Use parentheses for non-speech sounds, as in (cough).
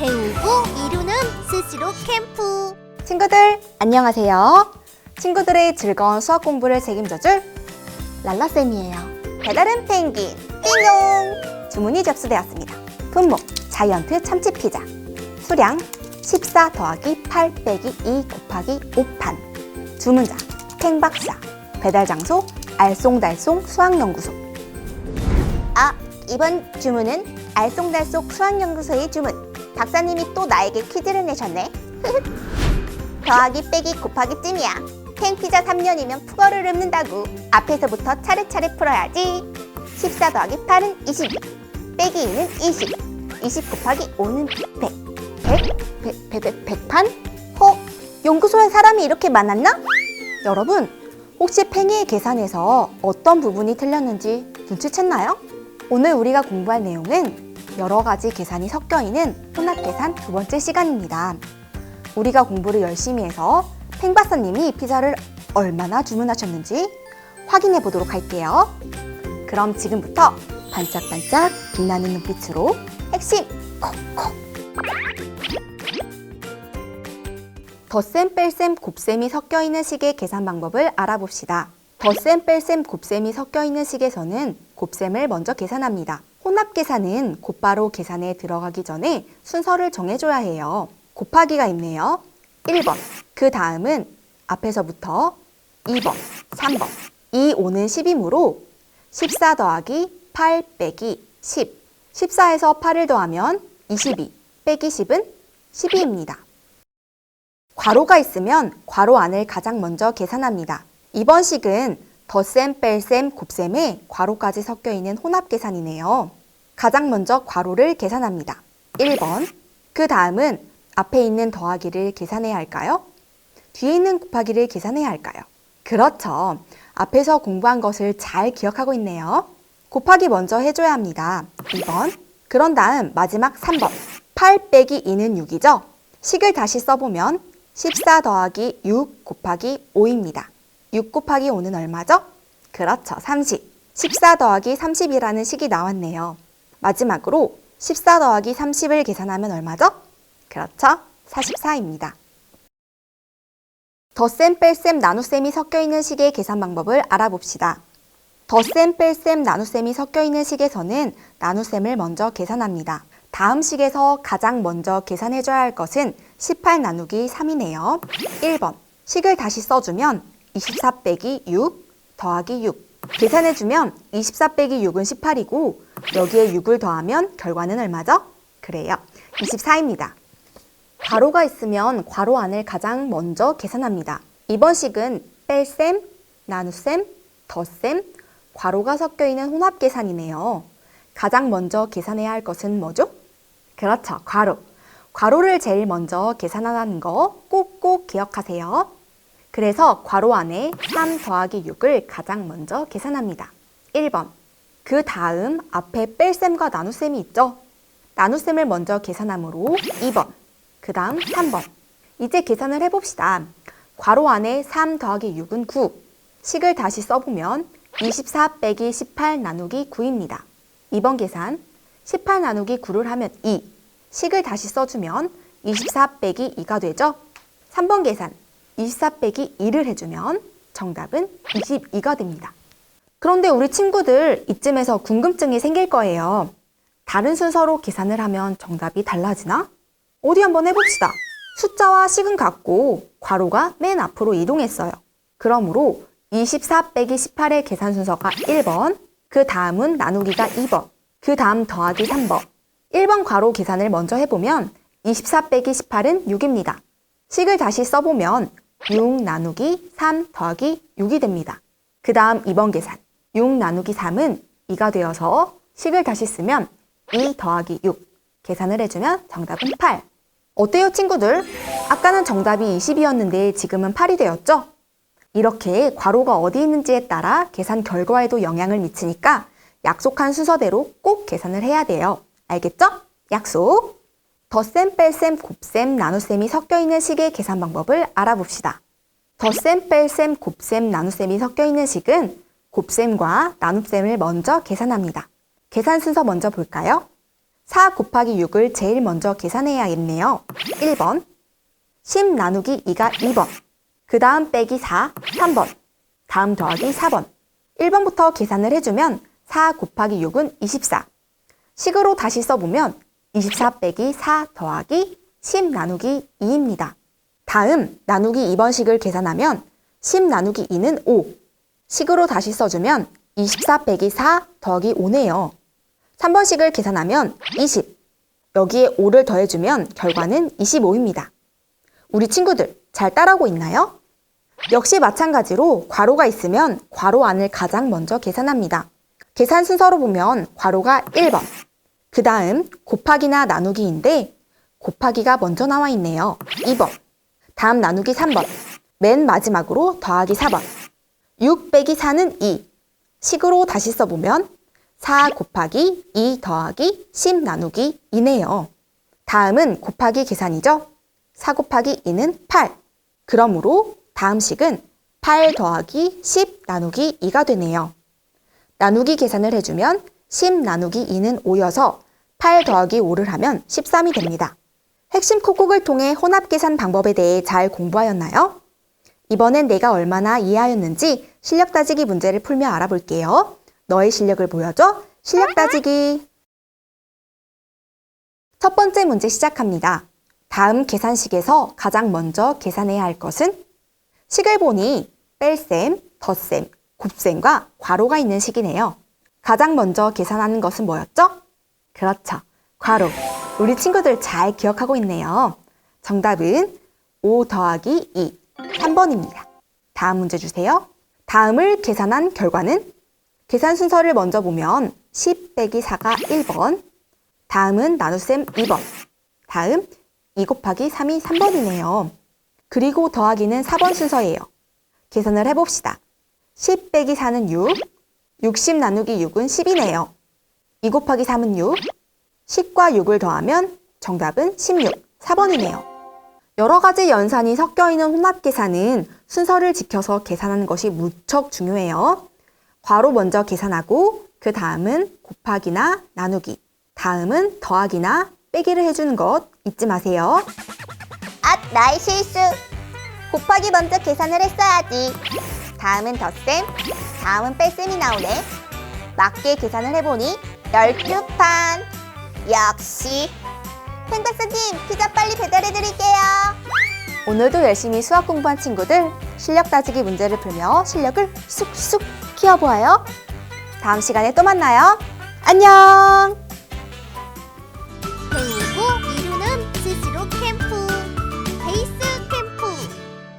배우고 이루는 스스로 캠프. 친구들, 안녕하세요. 친구들의 즐거운 수학 공부를 책임져줄 랄라쌤이에요. 배달은 펭귄, 띵용! 주문이 접수되었습니다. 품목, 자이언트 참치 피자. 수량, 14 더하기 8 빼기 2 곱하기 5판. 주문자, 팽박사. 배달 장소, 알쏭달쏭 수학연구소. 아, 이번 주문은 알쏭달쏭 수학연구소의 주문. 박사님이 또 나에게 퀴즈를 내셨네. (laughs) 더하기 빼기 곱하기 찜이야. 탱피자 3년이면 푸거를 읊는다고. 앞에서부터 차례차례 풀어야지. 14 더하기 8은 22. 빼기 2는 20. 20 곱하기 5는 100. 100? 100, 100, 100, 100판? 어? 연구소에 사람이 이렇게 많았나? 여러분, 혹시 팽이의 계산에서 어떤 부분이 틀렸는지 눈치챘나요? 오늘 우리가 공부할 내용은 여러 가지 계산이 섞여 있는 혼합 계산 두 번째 시간입니다. 우리가 공부를 열심히 해서 팽 박사님이 피자를 얼마나 주문하셨는지 확인해 보도록 할게요. 그럼 지금부터 반짝반짝 빛나는 눈빛으로 핵심 콕콕 덧셈, 뺄셈, 곱셈이 섞여 있는 식의 계산 방법을 알아봅시다. 덧셈, 뺄셈, 곱셈이 섞여 있는 식에서는 곱셈을 먼저 계산합니다. 혼합 계산은 곧바로 계산에 들어가기 전에 순서를 정해줘야 해요. 곱하기가 있네요. 1번. 그 다음은 앞에서부터 2번, 3번. 2, 5는 10이므로 14 더하기 8 빼기 10. 14에서 8을 더하면 22. 빼기 10은 12입니다. 괄호가 있으면 괄호 안을 가장 먼저 계산합니다. 이번 식은 덧셈, 뺄셈, 곱셈에 괄호까지 섞여 있는 혼합 계산이네요. 가장 먼저 괄호를 계산합니다. 1번. 그 다음은 앞에 있는 더하기를 계산해야 할까요? 뒤에 있는 곱하기를 계산해야 할까요? 그렇죠. 앞에서 공부한 것을 잘 기억하고 있네요. 곱하기 먼저 해줘야 합니다. 2번. 그런 다음 마지막 3번. 8 빼기 2는 6이죠? 식을 다시 써보면 14 더하기 6 곱하기 5입니다. 6 곱하기 5는 얼마죠? 그렇죠. 30. 14 더하기 30이라는 식이 나왔네요. 마지막으로 14 더하기 30을 계산하면 얼마죠? 그렇죠. 44입니다. 덧셈, 뺄셈, 나눗셈이 섞여 있는 식의 계산 방법을 알아봅시다. 덧셈, 뺄셈, 나눗셈이 섞여 있는 식에서는 나눗셈을 먼저 계산합니다. 다음 식에서 가장 먼저 계산해줘야 할 것은 18 나누기 3이네요. 1번. 식을 다시 써주면 24 빼기 6 더하기 6. 계산해주면 24 빼기 6은 18이고 여기에 6을 더하면 결과는 얼마죠? 그래요. 24입니다. 괄호가 있으면 괄호 안을 가장 먼저 계산합니다. 이번 식은 뺄셈, 나눗셈, 덧셈, 괄호가 섞여 있는 혼합 계산이네요. 가장 먼저 계산해야 할 것은 뭐죠? 그렇죠. 괄호. 괄호를 제일 먼저 계산하는 거 꼭꼭 기억하세요. 그래서 괄호 안에 3 더하기 6을 가장 먼저 계산합니다. 1번. 그 다음 앞에 뺄셈과 나눗셈이 있죠? 나눗셈을 먼저 계산하므로 2번. 그 다음 3번. 이제 계산을 해봅시다. 괄호 안에 3 더하기 6은 9. 식을 다시 써보면 24 빼기 18 나누기 9입니다. 2번 계산 18 나누기 9를 하면 2. 식을 다시 써주면 24 빼기 2가 되죠? 3번 계산 24 빼기 2를 해주면 정답은 22가 됩니다. 그런데 우리 친구들 이쯤에서 궁금증이 생길 거예요. 다른 순서로 계산을 하면 정답이 달라지나? 어디 한번 해봅시다. 숫자와 식은 같고 괄호가 맨 앞으로 이동했어요. 그러므로 24 빼기 18의 계산 순서가 1번, 그 다음은 나누기가 2번, 그 다음 더하기 3번. 1번 괄호 계산을 먼저 해보면 24 빼기 18은 6입니다. 식을 다시 써보면 6 나누기 3 더하기 6이 됩니다. 그 다음 2번 계산 6 나누기 3은 2가 되어서 식을 다시 쓰면 2 더하기 6 계산을 해주면 정답은 8. 어때요 친구들? 아까는 정답이 20이었는데 지금은 8이 되었죠? 이렇게 괄호가 어디 있는지에 따라 계산 결과에도 영향을 미치니까 약속한 순서대로 꼭 계산을 해야 돼요. 알겠죠? 약속! 덧셈, 뺄셈, 곱셈, 나눗셈이 섞여 있는 식의 계산 방법을 알아봅시다. 덧셈, 뺄셈, 곱셈, 나눗셈이 섞여 있는 식은 곱셈과 나눗셈을 먼저 계산합니다. 계산 순서 먼저 볼까요? 4 곱하기 6을 제일 먼저 계산해야겠네요. 1번. 10 나누기 2가 2번. 그 다음 빼기 4, 3번. 다음 더하기 4번. 1번부터 계산을 해주면 4 곱하기 6은 24. 식으로 다시 써보면 24 빼기 4 더하기 10 나누기 2입니다. 다음 나누기 2번 식을 계산하면 10 나누기 2는 5. 식으로 다시 써주면 24 빼기 4 더하기 5네요. 3번 식을 계산하면 20. 여기에 5를 더해주면 결과는 25입니다. 우리 친구들 잘 따라오고 있나요? 역시 마찬가지로 괄호가 있으면 괄호 안을 가장 먼저 계산합니다. 계산 순서로 보면 괄호가 1번, 그 다음 곱하기나 나누기인데 곱하기가 먼저 나와 있네요. 2번, 다음 나누기 3번, 맨 마지막으로 더하기 4번. 6 빼기 4는 2. 식으로 다시 써보면 4 곱하기 2 더하기 10 나누기 2네요. 다음은 곱하기 계산이죠. 4 곱하기 2는 8. 그러므로 다음 식은 8 더하기 10 나누기 2가 되네요. 나누기 계산을 해주면 10 나누기 2는 5여서 8 더하기 5를 하면 13이 됩니다. 핵심 콕콕을 통해 혼합 계산 방법에 대해 잘 공부하였나요? 이번엔 내가 얼마나 이해하였는지 실력 따지기 문제를 풀며 알아볼게요. 너의 실력을 보여줘. 실력 따지기. 첫 번째 문제 시작합니다. 다음 계산식에서 가장 먼저 계산해야 할 것은 식을 보니 뺄셈, 덧셈, 곱셈과 괄호가 있는 식이네요. 가장 먼저 계산하는 것은 뭐였죠? 그렇죠. 괄호. 우리 친구들 잘 기억하고 있네요. 정답은 5 더하기 2, 3번입니다. 다음 문제 주세요. 다음을 계산한 결과는 계산 순서를 먼저 보면 10 빼기 4가 1번, 다음은 나눗셈 2번, 다음 2 곱하기 3이 3번이네요. 그리고 더하기는 4번 순서예요. 계산을 해봅시다. 10 빼기 4는 6, 60 나누기 6은 10이네요. 2 곱하기 3은 6, 10과 6을 더하면 정답은 16, 4번이네요. 여러 가지 연산이 섞여 있는 혼합 계산은 순서를 지켜서 계산하는 것이 무척 중요해요. 괄호 먼저 계산하고 그 다음은 곱하기나 나누기, 다음은 더하기나 빼기를 해주는 것 잊지 마세요. 아, 나의 실수. 곱하기 먼저 계산을 했어야지. 다음은 덧셈, 다음은 뺄셈이 나오네. 맞게 계산을 해보니 12판. 역시. 팽 박사님, 피자 빨리 배달해드릴게요. 오늘도 열심히 수학 공부한 친구들 실력 따지기 문제를 풀며 실력을 쑥쑥 키워보아요. 다음 시간에 또 만나요. 안녕!